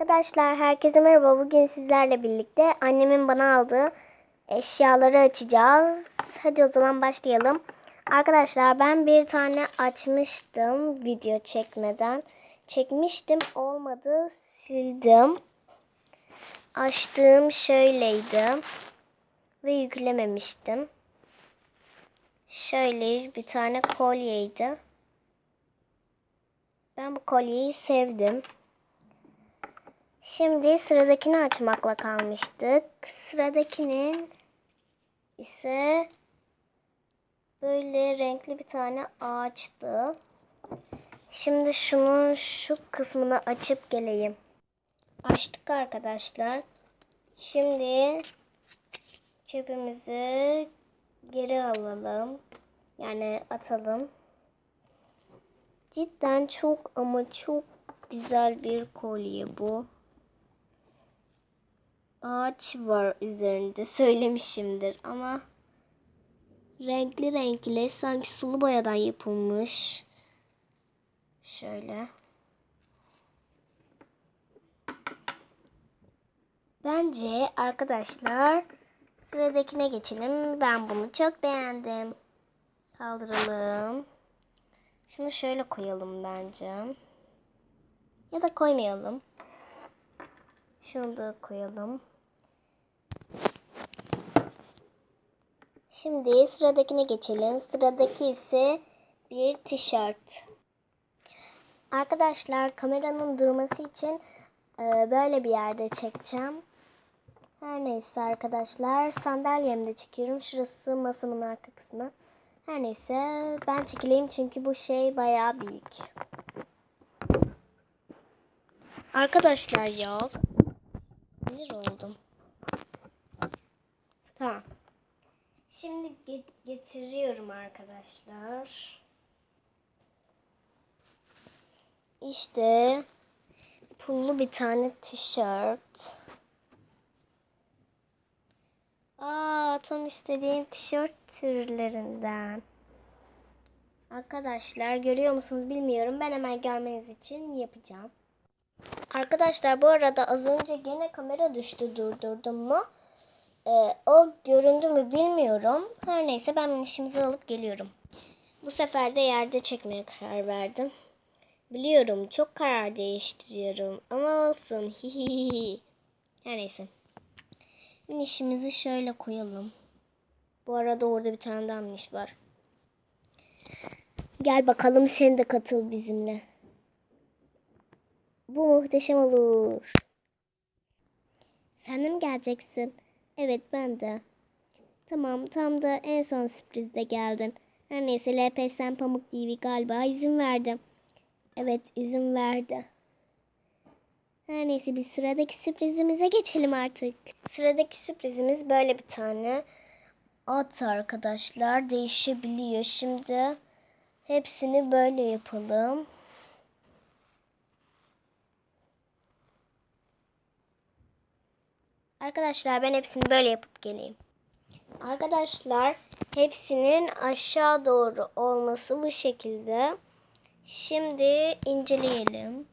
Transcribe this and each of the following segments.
Arkadaşlar herkese merhaba. Bugün sizlerle birlikte annemin bana aldığı eşyaları açacağız. Hadi o zaman başlayalım. Arkadaşlar ben bir tane açmıştım video çekmeden. Çekmiştim olmadı sildim. Açtığım şöyleydi. Ve yüklememiştim. Şöyle bir tane kolyeydi. Ben bu kolyeyi sevdim. Şimdi sıradakini açmakla kalmıştık. Sıradakinin ise böyle renkli bir tane ağaçtı. Şimdi şunun şu kısmını açıp geleyim. Açtık arkadaşlar. Şimdi çöpümüzü geri alalım. Yani atalım. Cidden çok ama çok güzel bir kolye bu. Ağaç var üzerinde söylemişimdir ama renkli renkli sanki sulu boyadan yapılmış. Şöyle. Bence arkadaşlar sıradakine geçelim. Ben bunu çok beğendim. Kaldıralım. Şunu şöyle koyalım bence. Ya da koymayalım. Şunu da koyalım. Şimdi sıradakine geçelim. Sıradaki ise bir tişört. Arkadaşlar kameranın durması için e, böyle bir yerde çekeceğim. Her neyse arkadaşlar sandalyemde çekiyorum. Şurası masamın arka kısmı. Her neyse ben çekileyim çünkü bu şey bayağı büyük. Arkadaşlar ya. Sinir oldum. Tamam. Şimdi ge- getiriyorum arkadaşlar. İşte pullu bir tane tişört. Aa tam istediğim tişört türlerinden. Arkadaşlar görüyor musunuz bilmiyorum. Ben hemen görmeniz için yapacağım. Arkadaşlar bu arada az önce gene kamera düştü durdurdum mu? Ee, o göründü mü bilmiyorum. Her neyse ben minişimizi alıp geliyorum. Bu sefer de yerde çekmeye karar verdim. Biliyorum çok karar değiştiriyorum ama olsun. Hihihi. Her neyse. Minişimizi şöyle koyalım. Bu arada orada bir tane daha miniş var. Gel bakalım sen de katıl bizimle. Bu muhteşem olur. Sen de mi geleceksin? Evet ben de. Tamam tam da en son sürprizde geldin. Her neyse LPS'en Pamuk TV galiba izin verdi. Evet izin verdi. Her neyse bir sıradaki sürprizimize geçelim artık. Sıradaki sürprizimiz böyle bir tane at arkadaşlar. Değişebiliyor. Şimdi hepsini böyle yapalım. Arkadaşlar ben hepsini böyle yapıp geleyim. Arkadaşlar hepsinin aşağı doğru olması bu şekilde. Şimdi inceleyelim.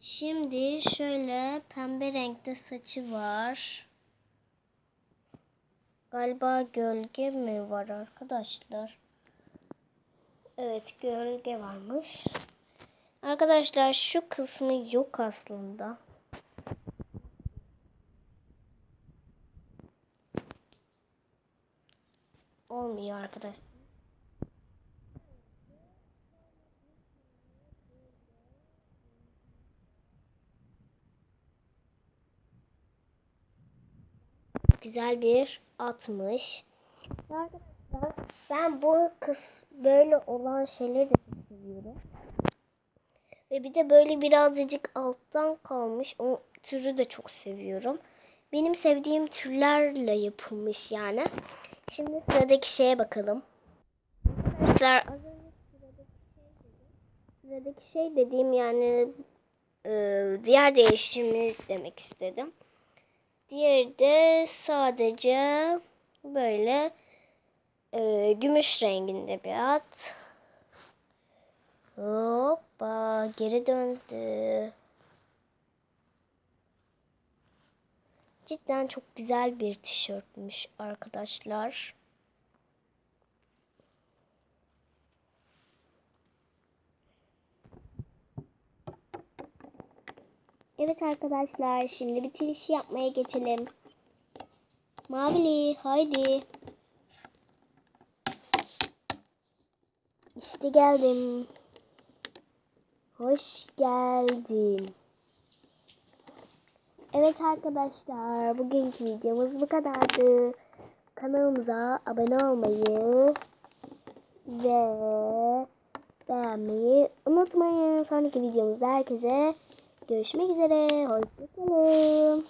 Şimdi şöyle pembe renkte saçı var. Galiba gölge mi var arkadaşlar? Evet gölge varmış. Arkadaşlar şu kısmı yok aslında. Olmuyor arkadaş. Güzel bir atmış. Arkadaşlar ben bu kız böyle olan şeyleri de seviyorum. Ve bir de böyle birazcık alttan kalmış o türü de çok seviyorum. Benim sevdiğim türlerle yapılmış yani. Şimdi sıradaki şeye bakalım. Arkadaşlar az önce şey. Sıradaki şey dediğim yani e, diğer değişimi demek istedim. Diğeri de sadece böyle e, gümüş renginde bir at. Hoppa geri döndü. Cidden çok güzel bir tişörtmüş arkadaşlar. Evet arkadaşlar şimdi bitirişi yapmaya geçelim. Mavili haydi. İşte geldim. Hoş geldin. Evet arkadaşlar bugünkü videomuz bu kadardı. Kanalımıza abone olmayı ve beğenmeyi unutmayın. Sonraki videomuzda herkese görüşmek üzere. Hoşçakalın.